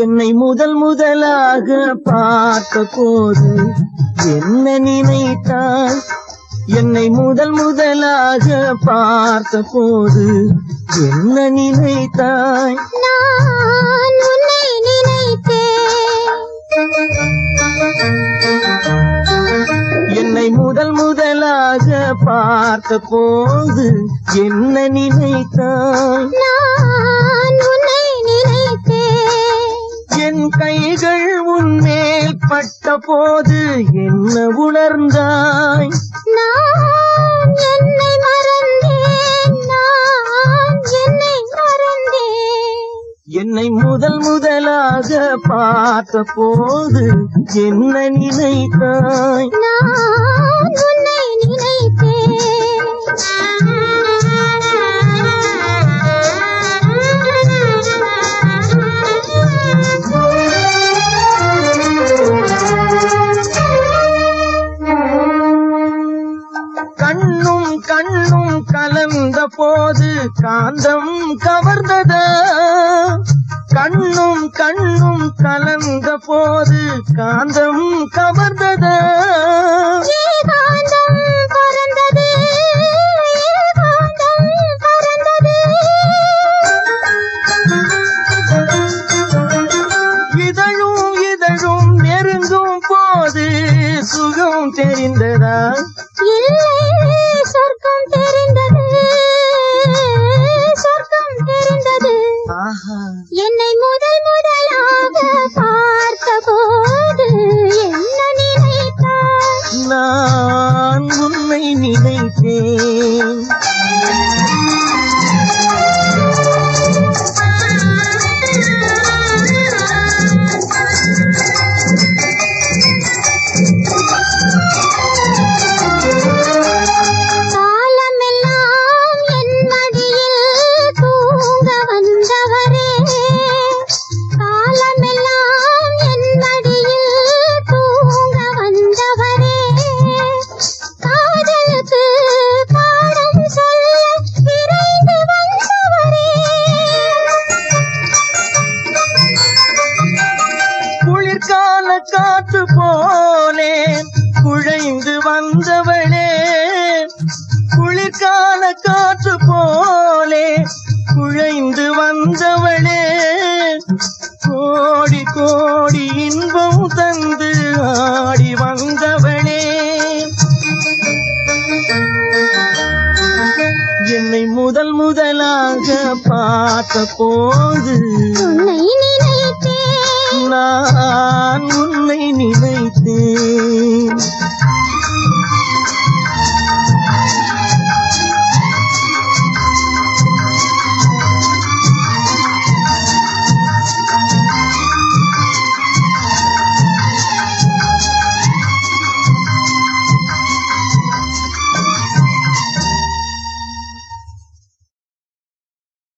என்னை முதல் முதலாக பார்த்த போது என்ன நினைத்தாய் என்னை முதல் முதலாக பார்த்த போது என்ன நினைத்தாய். நான் உன்னை நினைத்தேன். என்னை முதல் முதலாக பார்த்த போது என்ன நினைத்தாய். போது என்ன உணர்ந்தாய்? நான் என்னை மறந்தேன் நான் என்னை மறந்தேன். என்னை முதல் முதலாக பார்த்த போது என்ன நினைத்தாய்? நான் கலந்த போது காந்தம் கவர்ந்ததா. கண்ணும் கண்ணும் கலந்த போது காந்தம் கவர்ந்ததா. இதழும் இதழும் நெருங்கும் போது சுகம் தெரிந்ததா? Ooh. காற்று போலே குழைந்து வந்தவளே. குளிர்கால காற்று போலே குழைந்து வந்தவளே. கோடி கோடி இன்பம் தந்து ஆடி வந்தவளே. என்னை முதல் முதலாக பார்த்த போது நான் நினைத்தேன்